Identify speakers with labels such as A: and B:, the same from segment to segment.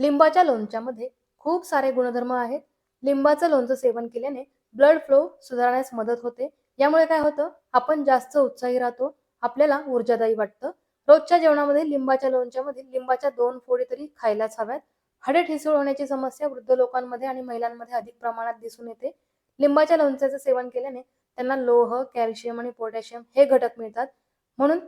A: लिंबाच्या लोणच्यामध्ये खूप सारे गुणधर्म आहेत. लिंबाचं लोणचं सेवन केल्याने ब्लड फ्लो सुधारण्यास मदत होते. यामुळे काय होतं? आपण जास्त उत्साही राहतो. आपल्याला ऊर्जादायी वाटतं. रोजच्या जेवणामध्ये लिंबाच्या लोणच्यामध्ये लिंबाच्या दोन फोडी तरी खायलाच हव्यात. हाडे ठिसूळ होण्याची समस्या वृद्ध लोकांमध्ये आणि महिलांमध्ये अधिक प्रमाणात दिसून येते. लिंबाच्या लोणच्याचं सेवन केल्याने त्यांना लोह कॅल्शियम आणि पोटॅशियम हे घटक मिळतात. म्हणून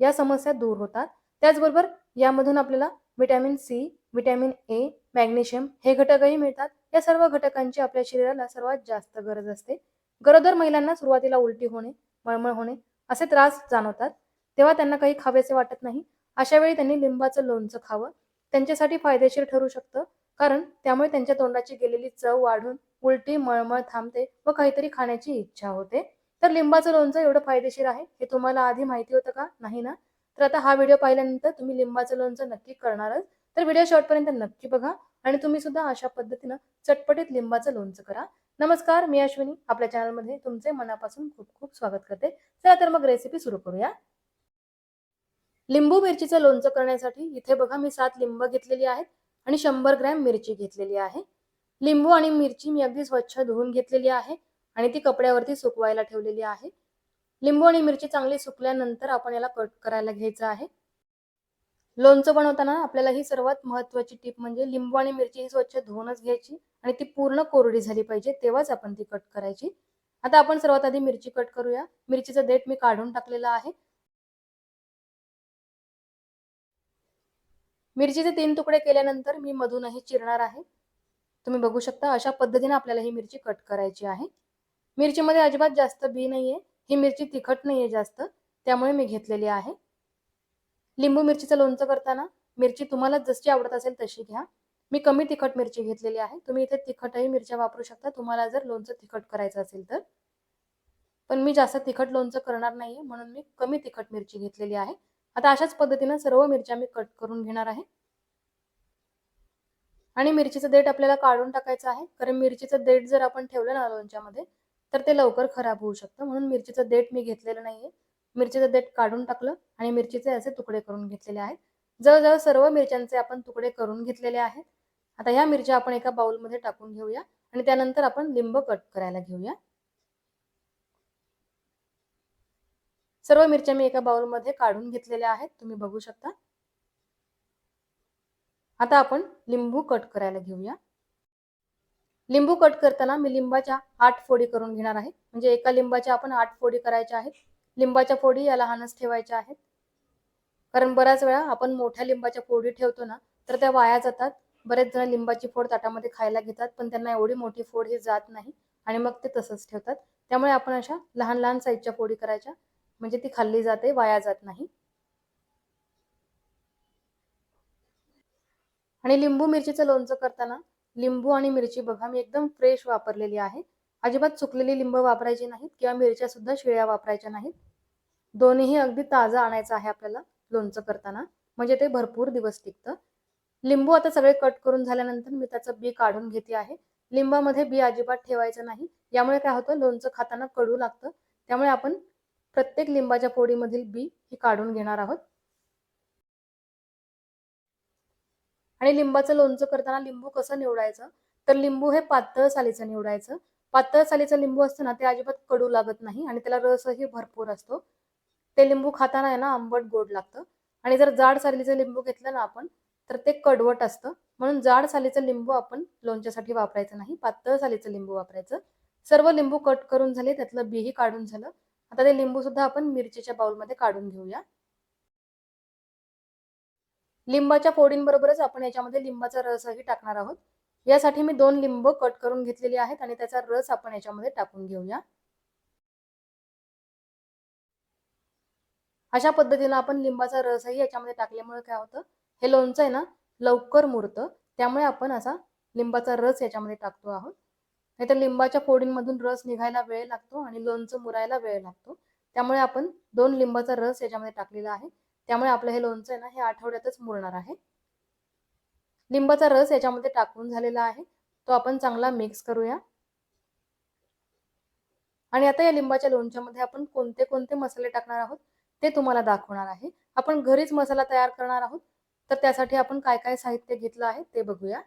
A: या समस्या दूर होतात. त्याचबरोबर यामधून आपल्याला vitamin C vitamin A magnesium हे घटकही मिळतात. या सर्व घटकांची आपल्या शरीराला सर्वात जास्त गरज असते. गरोदर महिलांना सुरुवातीला उलटी होणे मळमळ होणे असे त्रास जाणवतात. तेव्हा त्यांना काही खावेसे वाटत नाही. अशा वेळी त्यांनी लिंबाचं लोणचं खावं. त्यांच्यासाठी फायदेशीर ठरू शकतं. कारण त्यामुळे त्यांच्या तोंडाची गेलेली चव वाढून उलटी मळमळ थांबते व काहीतरी खाण्याची इच्छा होते. तर लिंबाचं लोणचं एवढं फायदेशीर आहे हे तुम्हाला आधी माहिती होतं का? नाही ना? तर आता हा व्हिडिओ पाहिल्यानंतर तुम्ही लिंबाचं लोणचं नक्की करणारच तर व्हिडिओ शेवटपर्यंत नक्की बघा. आणि तुम्ही सुद्धा अशा पद्धतीनं चटपटीत लिंबाचं लोणचं करा. नमस्कार मी अश्विनी. आपल्या चॅनलमध्ये तुमचे मनापासून खूप खूप स्वागत करते. चला तर मग रेसिपी सुरू करूया. लिंबू मिरचीचं लोणचं करण्यासाठी इथे बघा मी सात लिंब घेतलेली आहेत आणि शंभर ग्रॅम मिरची घेतलेली आहे. लिंबू आणि मिरची मी अगदी स्वच्छ धुवून घेतलेली आहे आणि ती कपड्यावरती सुकवायला ठेवलेली आहे. लिंबू आणि मिरची चांगली सुकल्यानंतर आपण याला कट करायला घ्यायचं आहे. लोणचं बनवताना आपल्याला ही सर्वात महत्वाची टीप म्हणजे लिंबू आणि मिरची ही स्वच्छ धुवूनच घ्यायची आणि ती पूर्ण कोरडी झाली पाहिजे तेव्हाच आपण ती कट करायची. आता आपण सर्वात आधी मिरची कट करूया. मिरचीचं देठ मी काढून टाकलेलं आहे. मिरचीचे तीन तुकडे केल्यानंतर मी मधूनही चिरणार आहे. तुम्ही बघू शकता अशा पद्धतीने आपल्याला ही मिरची कट करायची आहे. मिरचीमध्ये अजिबात जास्त बी नाहीये. ही मिरची तिखट नाहीये जास्त त्यामुळे मी घेतलेली आहे. लिंबू मिरचीचं लोणचं करताना मिरची तुम्हाला जशी आवडत असेल तशी घ्या. मी कमी तिखट मिरची घेतलेली आहे. तुम्ही इथे तिखटही मिरच्या वापरू शकता. तुम्हाला जर लोणचं तिखट करायचं असेल तर. पण मी जास्त तिखट लोणचं करणार नाहीये म्हणून मी कमी तिखट मिरची घेतलेली आहे. आता अशाच पद्धतीनं सर्व मिरच्या मी कट करून घेणार आहे. आणि मिरचीचं देठ आपल्याला काढून टाकायचं आहे. कारण मिरचीचं देठ जर आपण ठेवलं ना लोणच्यामध्ये तर ते लवकर खराब होऊ शकतं. म्हणून मिरचीचं देठ मी घेतलेलं नाहीये. मिरचीचं देठ काढून टाकलं आणि मिरचीचे असे तुकडे करून घेतलेले आहेत. जवळजवळ सर्व मिरच्यांचे आपण तुकडे करून घेतलेले आहेत. आता ह्या मिरच्या आपण एका बाउलमध्ये टाकून घेऊया आणि त्यानंतर आपण लिंब कट करायला घेऊया. सर्व मिरच्या मी एका बाउलमध्ये काढून घेतलेल्या आहेत. तुम्ही बघू शकता. आता आपण लिंबू कट करायला घेऊया. लिंबू कट करताना मी लिंबाच्या आठ फोडी करून घेणार आहे. म्हणजे एका लिंबाच्या आपण आठ फोडी करायच्या आहेत. लिंबाच्या फोडी या लहानच ठेवायच्या आहेत. कारण बऱ्याच वेळा आपण मोठ्या लिंबाच्या फोडी ठेवतो ना तर त्या वाया जातात. बरेच जण लिंबाची फोड ताटामध्ये खायला घेतात पण त्यांना एवढी मोठी फोड ही जात नाही आणि मग ते तसंच ठेवतात. त्यामुळे आपण अशा लहान लहान साईजच्या फोडी करायच्या म्हणजे ती खाल्ली जाते वाया जात नाही. आणि लिंबू मिरचीचं लोणचं करताना लिंबू आणि मिरची बघा मी एकदम फ्रेश वापरलेली आहे. अजिबात सुकलेली लिंब वापरायची नाहीत किंवा मिरच्या सुद्धा शिळ्या वापरायच्या नाहीत. दोन्हीही अगदी ताजं आणायचं आहे आपल्याला लोणचं करताना. म्हणजे ते भरपूर दिवस टिकतं. लिंबू आता सगळे कट करून झाल्यानंतर मी त्याचं बी काढून घेते आहे. लिंबामध्ये बी अजिबात ठेवायचं नाही. यामुळे काय होतं लोणचं खाताना कडू लागतं. त्यामुळे आपण प्रत्येक लिंबाच्या फोडीमधील बी ही काढून घेणार आहोत. आणि लिंबाचं लोणचं करताना लिंबू कसं निवडायचं? तर लिंबू हे पातळ सालीचं निवडायचं. पातळ सालीचं लिंबू असतं ना ते अजिबात कडू लागत नाही आणि त्याला रसही भरपूर असतो. ते लिंबू खाताना आहे ना आंबट गोड लागतं. आणि जर जाड सालीचं लिंबू घेतलं ना आपण तर ते कडवट असतं. म्हणून जाड सालीचं लिंबू आपण लोणच्यासाठी वापरायचं नाही पातळ सालीचं लिंबू वापरायचं. सर्व लिंबू कट करून झाले त्यातलं बीही काढून झालं. आता ते लिंबू सुद्धा आपण मिरचीच्या बाउलमध्ये काढून घेऊया. लिंबाच्या फोडींबरोबरच आपण याच्यामध्ये लिंबाचा रसही टाकणार आहोत. यासाठी मी दोन लिंब कट करून घेतलेली आहेत आणि त्याचा रस आपण याच्यामध्ये टाकून घेऊया. अशा पद्धतीनं आपण लिंबाचा रसही याच्यामध्ये टाकल्यामुळे काय होतं हे लोणचं आहे ना लवकर मुरतं. त्यामुळे आपण असा लिंबाचा रस याच्यामध्ये टाकतो आहोत. नाहीतर लिंबाच्या फोडींमधून रस निघायला वेळ लागतो आणि लोणचं मुरायला वेळ लागतो. त्यामुळे आपण दोन लिंबाचा रस याच्यामध्ये टाकलेला आहे. त्यामुळे आपलं हे लोणचं आहे ना हे आठवड्यातच मुरणार आहे. लिंबाचा रस याच्यामध्ये टाकून झालेला आहे. तो आपण चांगला मिक्स करूया. आणि आता या लिंबाच्या लोणच्यामध्ये आपण कोणते कोणते मसाले टाकणार आहोत ते तुम्हाला दाखवणार आहे. आपण घरीच मसाला तयार करणार आहोत. तर त्यासाठी आपण काय काय साहित्य घेतलं आहे ते बघूया.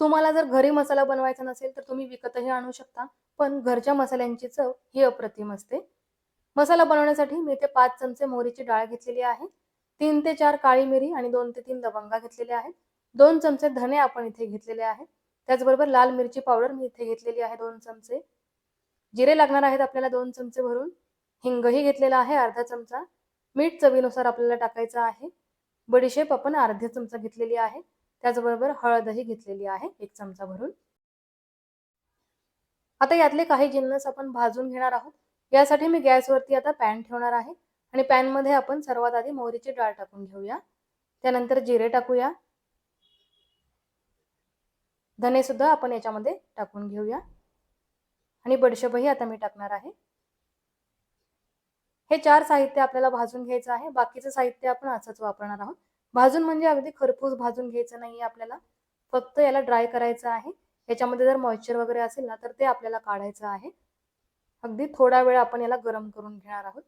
A: तुम्हाला जर घरी मसाला बनवायचा नसेल तर तुम्ही विकतही आणू शकता पण घरच्या मसाल्यांची चव ही अप्रतिम असते. मसाला बनवण्यासाठी मी इथे पाच चमचे मोहरीची डाळ घेतलेली आहे. तीन ते चार काळी मिरी आणि दोन ते तीन लवंगा घेतलेल्या आहेत. दोन चमचे धने आपण इथे घेतलेले आहेत. त्याचबरोबर लाल मिरची पावडर मी इथे घेतलेली आहे दोन चमचे. जिरे लागणार आहेत आपल्याला दोन चमचे भरून. हिंगही घेतलेला आहे अर्धा चमचा. मीठ चवीनुसार आपल्याला टाकायचं आहे. बडीशेप आपण अर्धा चमचा घेतलेली आहे. त्याचबरोबर हळदही घेतलेली आहे एक चमचा भरून. आता यातले काही जिन्नस आपण भाजून घेणार आहोत. यासाठी मी गॅसवरती आता पॅन ठेवणार आहे. आणि पॅनमध्ये आपण सर्वात आधी मोहरीची डाळ टाकून घेऊया. त्यानंतर जिरे टाकूया. धने सुद्धा आपण याच्यामध्ये टाकून घेऊया. आणि बडशेपही आता मी टाकणार आहे. हे चार साहित्य आपल्याला भाजून घ्यायचं आहे. बाकीचं साहित्य आपण असंच वापरणार आहोत. भाजून म्हणजे अगदी खरपूस भाजून घ्यायचं नाही आपल्याला. फक्त याला ड्राय करायचं आहे. याच्यामध्ये जर मॉइश्चर वगैरे असेल ना तर ते आपल्याला काढायचं आहे. अगदी थोडा वेळ आपण याला गरम करून घेणार आहोत.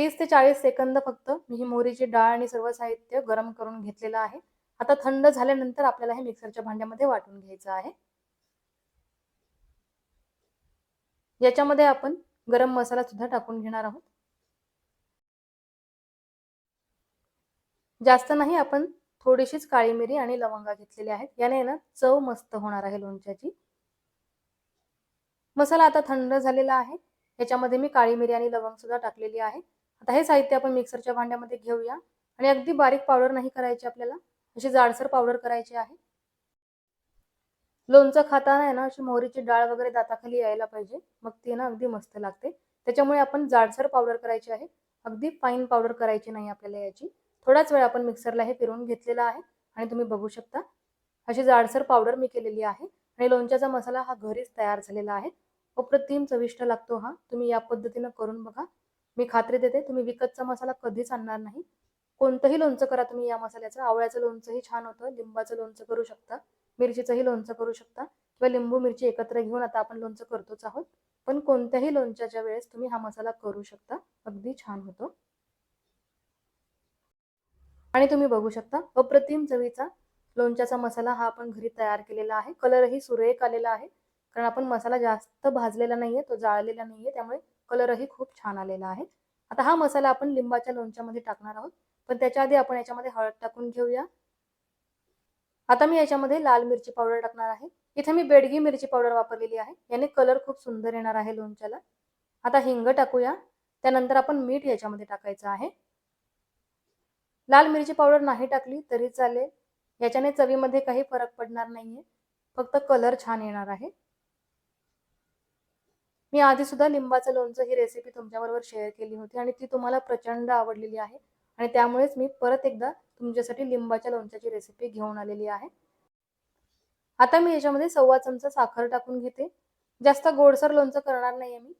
A: तीस ते चाळीस सेकंद फक्त मी ही मोहरीची डाळ आणि सर्व साहित्य गरम करून घेतलेलं आहे. आता थंड झाल्यानंतर आपल्याला हे मिक्सरच्या भांड्यामध्ये वाटून घ्यायचं आहे. याच्यामध्ये आपण गरम मसाला सुद्धा टाकून घेणार आहोत. जास्त नाही आपण थोडीशीच काळी मिरी आणि लवंगा घेतलेली आहेत. याने ना चव मस्त होणार आहे लोणच्याची. मसाला आता थंड झालेला आहे. याच्यामध्ये मी काळी मिरी आणि लवंग सुद्धा टाकलेली आहे. आता हे साहित्य आपण मिक्सरच्या भांड्यामध्ये घेऊया. आणि अगदी बारीक पावडर नाही करायची आपल्याला अशी जाडसर पावडर करायची आहे. लोणचं खाताना आहे ना अशी मोहरीची डाळ वगैरे दाताखाली यायला पाहिजे. मग ती ना अगदी मस्त लागते. त्याच्यामुळे आपण जाडसर पावडर करायची आहे. अगदी फाईन पावडर करायची नाही आपल्याला याची. थोडाच वेळ आपण मिक्सरला हे फिरवून घेतलेला आहे. आणि तुम्ही बघू शकता अशी जाडसर पावडर मी केलेली आहे. आणि लोणच्याचा मसाला हा घरीच तयार झालेला आहे. अप्रतिम चविष्ट लागतो हा. तुम्ही या पद्धतीनं करून बघा. मी खात्री देते तुम्ही विकतचा मसाला कधीच आणणार नाही. कोणतंही लोणचं करा तुम्ही या मसाल्याचं. आवळ्याचं लोणचंही छान होतं. लिंबाचं लोणचं करू शकता. मिरचीचंही लोणचं करू शकता. किंवा लिंबू मिरची एकत्र घेऊन आता आपण लोणचं करतोच आहोत. पण कोणत्याही लोणच्याच्या वेळेस तुम्ही हा मसाला करू शकता. अगदी छान होतो. आणि तुम्ही बघू शकता अप्रतिम चवीचा लोणच्याचा मसाला हा आपण घरी तयार केलेला आहे. कलरही सुरेख आलेला आहे. कारण आपण मसाला जास्त भाजलेला नाहीये तो जाळलेला नाहीये. त्यामुळे कलरही खूप छान आलेला आहे. आता हा मसाला आपण लिंबाच्या लोणच्यामध्ये टाकणार आहोत. पण त्याच्या आधी आपण याच्यामध्ये हळद टाकून घेऊया. आता मी याच्यामध्ये लाल मिरची पावडर टाकणार आहे. इथे मी बेडगी मिरची पावडर वापरलेली आहे. याने कलर खूप सुंदर येणार आहे लोणच्याला. आता हिंग टाकूया. त्यानंतर आपण मीठ याच्यामध्ये टाकायचं आहे. लाल मिरची पावडर नाही टाकली तरी चालेल. याच्याने चवीमध्ये काही फरक पडणार नाहीये. फक्त कलर छान येणार आहे. मी आधी सुद्धा लिंबाचं लोणचं ही रेसिपी तुमच्याबरोबर शेअर केली होती आणि ती तुम्हाला प्रचंड आवडलेली आहे. आणि त्यामुळेच मी परत एकदा तुमच्यासाठी लिंबाच्या लोणच्याची रेसिपी घेऊन आलेली आहे. आता मी याच्यामध्ये सव्वा चमचा साखर टाकून घेते. जास्त गोडसर लोणचं करणार नाहीये मी.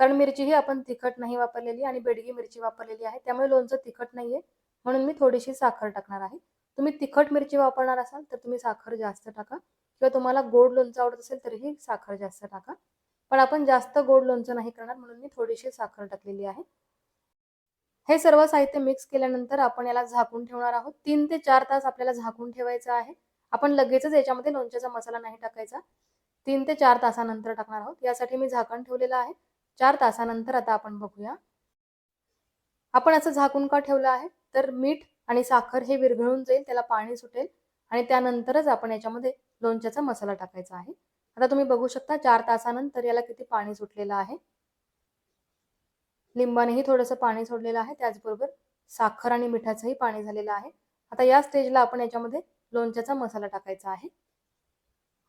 A: कारण मिरची ही आपण तिखट नाही वापरलेली आणि बेडगी मिरची वापरलेली आहे. त्यामुळे लोणचं तिखट नाहीये. म्हणून मी थोडीशी साखर टाकणार आहे. तुम्ही तिखट मिरची वापरणार असाल तर तुम्ही साखर जास्त टाका. किंवा तुम्हाला गोड लोणचं आवडत असेल तरीही साखर जास्त टाका. पण आपण जास्त गोड लोणचं नाही करणार म्हणून मी थोडीशी साखर टाकलेली आहे. हे सर्व साहित्य मिक्स केल्यानंतर आपण याला झाकून ठेवणार आहोत. तीन ते चार तास आपल्याला झाकून ठेवायचं आहे. आपण लगेचच याच्यामध्ये लोणच्याचा मसाला नाही टाकायचा. तीन ते चार तासानंतर टाकणार आहोत. यासाठी मी झाकण ठेवलेलं आहे. चार तासानंतर आता आपण बघूया. आपण असं झाकून का ठेवलं आहे? तर मीठ आणि साखर हे विरघळून जाईल त्याला पाणी सुटेल आणि त्यानंतरच आपण याच्यामध्ये लोणच्याचा मसाला टाकायचा आहे. आता तुम्ही बघू शकता चार तासानंतर याला किती पाणी सुटलेलं आहे. लिंबानेही थोडंसं पाणी सोडलेलं आहे त्याचबरोबर साखर आणि मिठाचंही पाणी झालेलं आहे. आता या स्टेजला आपण याच्यामध्ये लोणच्याचा मसाला टाकायचा आहे.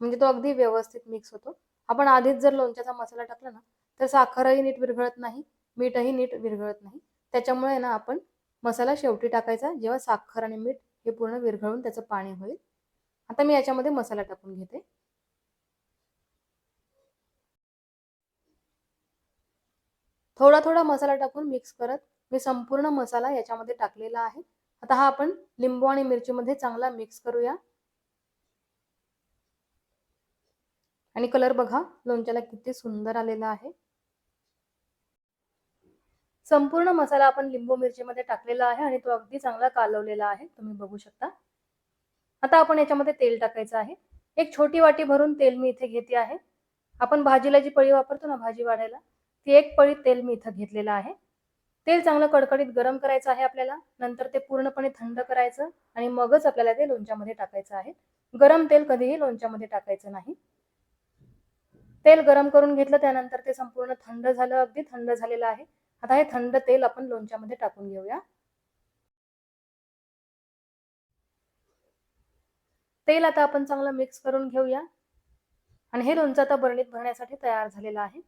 A: म्हणजे तो अगदी व्यवस्थित मिक्स होतो. आपण आधीच जर लोणच्याचा मसाला टाकला ना तर साखरही नीट विरघळत नाही मीठही नीट विरघळत नाही. त्याच्यामुळे ना आपण मसाला शेवटी टाकायचा जेव्हा साखर आणि मीठ हे पूर्ण विरघळून त्याचं पाणी होईल. आता मी याच्यामध्ये मसाला टाकून घेते. थोडा थोडा मसाला टाकून मिक्स करत मी संपूर्ण मसाला याच्यामध्ये टाकलेला आहे. आता हा आपण लिंबू आणि मिरचीमध्ये चांगला मिक्स करूया. आणि कलर बघा लोणच्याला किती सुंदर आलेला आहे. संपूर्ण मसाला आपण लिंबू मिरचीमध्ये टाकलेला आहे आणि तो अगदी चांगला कालवलेला आहे. तुम्ही बघू शकता. आता आपण याच्यामध्ये तेल टाकायचं आहे. एक छोटी वाटी भरून तेल मी इथे घेते आहे. आपण भाजीला जी पळी वापरतो ना भाजी वाढायला ती एक पळी तेल मी इथं घेतलेलं आहे. तेल चांगलं कडकडीत गरम करायचं आहे आपल्याला. नंतर ते पूर्णपणे थंड करायचं आणि मगच आपल्याला ते लोणच्यामध्ये टाकायचं आहे. गरम तेल कधीही लोणच्यामध्ये टाकायचं नाही. तेल गरम करून घेतलं त्यानंतर ते संपूर्ण थंड झालं अगदी थंड झालेलं आहे. आता हे थंड तेल आपण लोणच्यामध्ये टाकून घेऊया. तेल आता आपण चांगलं मिक्स करून घेऊया. आणि हे लोणचं आता बरणीत भरण्यासाठी तयार झालेलं आहे.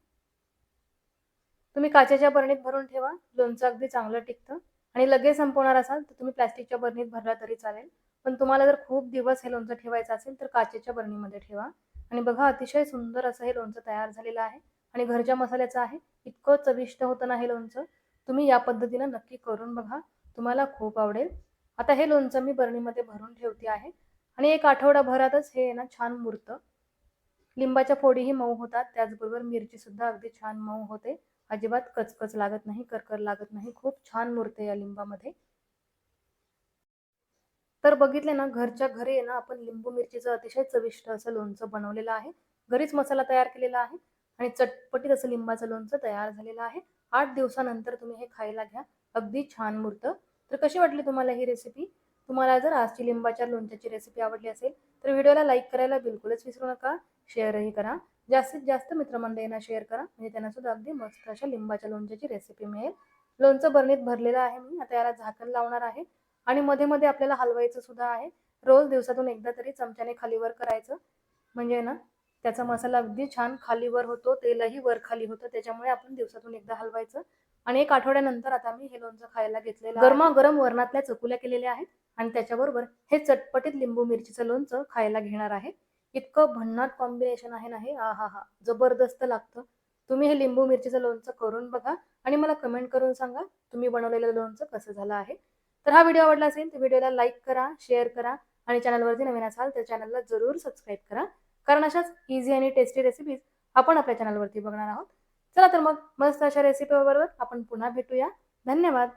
A: तुम्ही काचेच्या बरणीत भरून ठेवा. लोणचं अगदी चांगलं टिकतं. आणि लगेच संपवणार असाल तर तुम्ही प्लॅस्टिकच्या बरणीत भरला तरी चालेल. पण तुम्हाला जर खूप दिवस हे लोणचं ठेवायचं असेल तर काचेच्या बरणीमध्ये ठेवा. आणि बघा अतिशय सुंदर असं हे लोणचं तयार झालेलं आहे. आणि घरच्या मसाल्याचं आहे. इतकं चविष्ट होतं ना हे लोणचं. तुम्ही या पद्धतीनं नक्की करून बघा. तुम्हाला खूप आवडेल. आता हे लोणचं मी बरणीमध्ये भरून ठेवते आहे. आणि एक आठवडाभरातच हे ना छान मुरतं. लिंबाच्या फोडीही मऊ होतात. त्याचबरोबर मिरची सुद्धा अगदी छान मऊ होते. अजिबात कचकच लागत नाही करकर लागत नाही. खूप छान मुरते या लिंबामध्ये. तर बघितले ना घरच्या घरी आहे ना आपण लिंबू मिरचीचं अतिशय चविष्ट असं लोणचं बनवलेलं आहे. घरीच मसाला तयार केलेला आहे आणि चटपटीत असं लिंबाचं लोणचं तयार झालेलं आहे. आठ दिवसानंतर तुम्ही हे खायला घ्या. अगदी छान मुरतं. तर कशी वाटली तुम्हाला ही रेसिपी तुम्हाला जर आजची लिंबाच्या लोणच्याची रेसिपी आवडली असेल तर व्हिडिओला लाईक करायला बिलकुलच विसरू नका. शेअरही करा. जास्तीत जास्त मित्रमंडळींना शेअर करा. म्हणजे त्यांना सुद्धा अगदी मस्त अशा लिंबाच्या लोणच्याची रेसिपी मिळेल. लोणचं बरणीत भरलेलं आहे मी. आता याला झाकण लावणार आहे. आणि मध्ये मध्ये आपल्याला हलवायचं सुद्धा आहे. रोज दिवसातून एकदा तरी चमच्याने खालीवर करायचं. म्हणजे ना त्याचा मसाला अगदी छान खालीवर होतो. तेलही वर खाली होतं. त्याच्यामुळे आपण दिवसातून एकदा हलवायचं. आणि एक आठवड्यानंतर आता मी हे लोणचं खायला घेतलेलं गरमागरम वरणातल्या चकुल्या केलेल्या आहेत. आणि त्याच्याबरोबर हे चटपटीत लिंबू मिरचीचं लोणचं खायला घेणार आहे. इतकं भन्नाट कॉम्बिनेशन आहे ना हे? आ हा. हा जबरदस्त लागतं. तुम्ही हे लिंबू मिरचीचं लोणचं करून बघा आणि मला कमेंट करून सांगा तुम्ही बनवलेलं लोणचं कसं झालं आहे? तर हा व्हिडिओ आवडला असेल तर व्हिडिओला लाईक करा शेअर करा आणि चॅनलवरती नवीन असाल तर चॅनलला जरूर सबस्क्राईब करा. कारण अशाच इझी आणि टेस्टी रेसिपीज आपण आपल्या चॅनलवरती बघणार आहोत. चला तर मग मस्त अशा रेसिपी बरोबर आपण पुन्हा भेटूया. धन्यवाद.